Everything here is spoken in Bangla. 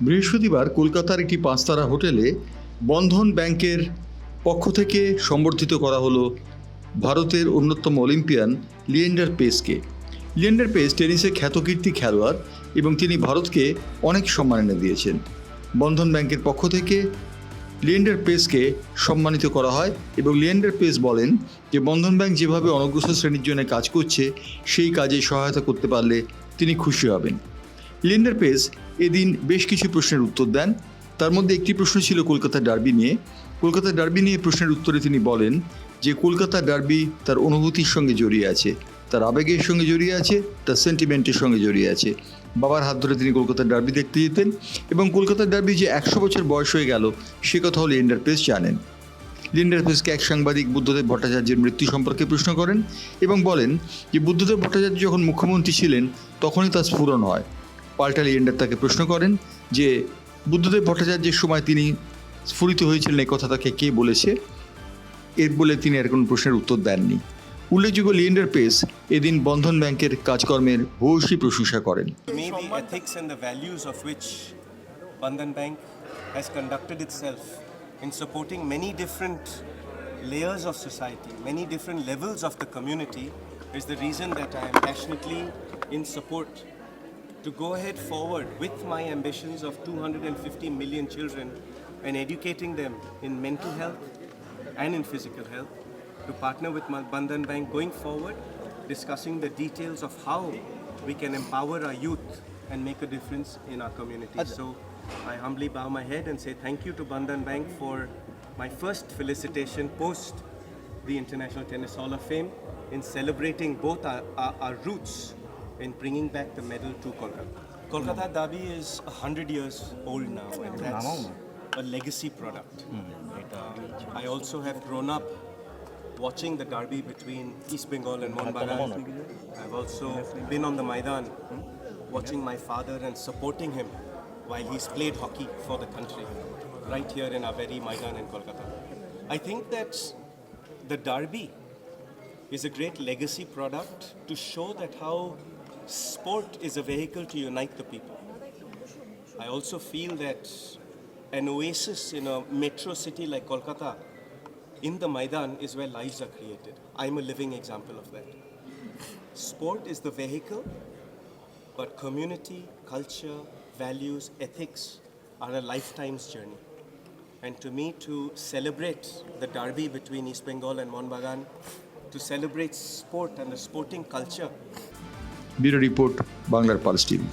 বৃহস্পতিবার কলকাতার একটি পাঁচতারা হোটেলে বন্ধন ব্যাংকের পক্ষ থেকে সম্বর্ধিত করা হলো ভারতের অন্যতম অলিম্পিয়ান লিয়েন্ডার পেসকে। লিয়েন্ডার পেস টেনিসে খ্যাতকীর্তি খেলোয়াড় এবং তিনি ভারতকে অনেক সম্মান এনে দিয়েছেন। বন্ধন ব্যাংকের পক্ষ থেকে লিয়েন্ডার পেসকে সম্মানিত করা হয় এবং লিয়েন্ডার পেস বলেন যে, বন্ধন ব্যাংক যেভাবে অনগ্রসর শ্রেণির জন্য কাজ করছে, সেই কাজে সহায়তা করতে পারলে তিনি খুশি হবেন। লিয়েন্ডার পেস এদিন বেশ কিছু প্রশ্নের উত্তর দেন। তার মধ্যে একটি প্রশ্ন ছিল কলকাতা ডার্বি নিয়ে। কলকাতা ডার্বি নিয়ে প্রশ্নের উত্তরে তিনি বলেন যে, কলকাতা ডার্বি তার অনুভূতির সঙ্গে জড়িয়ে আছে, তার আবেগের সঙ্গে জড়িয়ে আছে, তার সেন্টিমেন্টের সঙ্গে জড়িয়ে আছে। বাবার হাত ধরে তিনি কলকাতার ডার্বি দেখতে যেতেন এবং কলকাতার ডার্বি যে একশো বছর বয়স হয়ে গেল, সে কথাও লিয়েন্ডার পেস জানেন। লিন্ডার পেসকে এক সাংবাদিক বুদ্ধদেব ভট্টাচার্যের মৃত্যু সম্পর্কে প্রশ্ন করেন এবং বলেন যে, বুদ্ধদেব ভট্টাচার্য যখন মুখ্যমন্ত্রী ছিলেন, তখনই তার স্ফুরণ হয়। পাল্টা লিয়েন্ডার তাকে প্রশ্ন করেন যে বুদ্ধদেব ভট্টাচার্যের সময় তিনি স্ফুরিত হয়েছিলেন এই কথা তাকে কে বলেছে এর বলে তিনি আর কোনো প্রশ্নের উত্তর দেননি উল্লেখযোগ্য লিয়েন্ডার পেস এদিন বন্ধন ব্যাংকের কাজকর্মের ভূয়সী প্রশংসা করেন Bandhan Bank has conducted itself in supporting many different layers of society, many different levels of the community, is the reason that I am passionately in support to go ahead forward with my ambitions of 250 million children and educating them in mental health and in physical health, to partner with Bandhan Bank going forward, discussing the details of how we can empower our youth and make a difference in our community. So I humbly bow my head and say thank you to Bandhan Bank for my first felicitation post the International Tennis Hall of Fame in celebrating both our, our, our roots in bringing back the medal to Kolkata. Kolkata Derby is 100 years old now, and that's a legacy product. Um, I also have grown up watching the derby between East Bengal and Mohun Bagan. I've also been on the Maidan watching my father and supporting him while he's played hockey for the country right here in our very Maidan in Kolkata. I think that the derby is a great legacy product to show that how sport is a vehicle to unite the people. I also feel that an oasis in a metro city like Kolkata in the Maidan is where lives are created. I'm a living example of that. Sport is the vehicle, but community, culture, values, ethics are a lifetime's journey. And to me, to celebrate the derby between East Bengal and Monbagan, to celebrate sport and the sporting culture, bureau report বাংলার পালস টিভি।